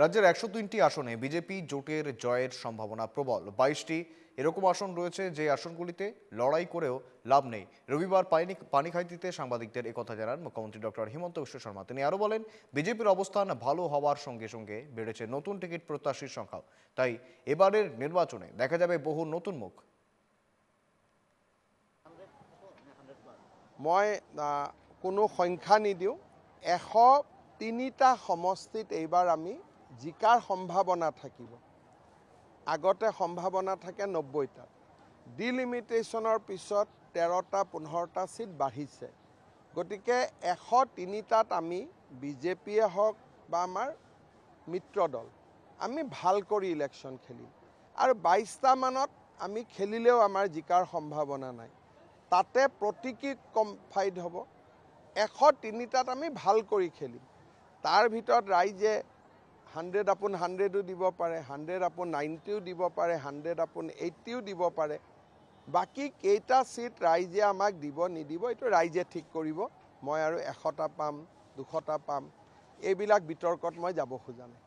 রাজ্যের একশো তিনটি আসনে বিজেপি জোটের জয়ের সম্ভাবনা প্রবল। বাইশটি এরকম আসন রয়েছে যে আসনগুলিতে লড়াই করেও লাভ নেই। রবিবার পানি পানিখাইতিতে সাংবাদিকদের একথা জানান মুখ্যমন্ত্রী ডক্টর হিমন্ত বিশ্ব শর্মা। তিনি আরও বলেন, বিজেপির অবস্থান ভালো হওয়ার সঙ্গে সঙ্গে বেড়েছে নতুন টিকিট প্রত্যাশীর সংখ্যাও। তাই এবারের নির্বাচনে দেখা যাবে বহু নতুন মুখ। মই কোনো সংখ্যা নিদিওঁ। এশ তিনিটা সমষ্টিত এইবাৰ আমি জিকাৰ সম্ভাৱনা থাকিব। আগতে সম্ভাৱনা থাকে নব্বৈটাত ডিলিমিটেশ্যনৰ পিছত তেৰটা পোন্ধৰটা ছিট বাঢ়িছে। গতিকে এশ তিনিটাত আমি বিজেপিয়ে হওক বা আমাৰ মিত্ৰ দল আমি ভাল কৰি ইলেকশ্যন খেলিম। আৰু বাইছটামানত আমি খেলিলেও আমাৰ জিকাৰ সম্ভাৱনা নাই। তাতে প্ৰতীকী কম ফাইট হ'ব। এশ তিনিটাত আমি ভাল কৰি খেলিম। তাৰ ভিতৰত ৰাইজে হাণ্ড্ৰেড আপোন হাণ্ড্ৰেডো দিব পাৰে হাণ্ড্ৰেড আপোন নাইণ্টিও দিব পাৰে হাণ্ড্ৰেড আপোন এইটিও দিব পাৰে। বাকী কেইটা ছিট ৰাইজে আমাক দিব নিদিব এইটো ৰাইজে ঠিক কৰিব। মই আৰু এশটা পাম দুশটা পাম। এইবিলাক বিতৰ্কত মই যাব খোজা নাই।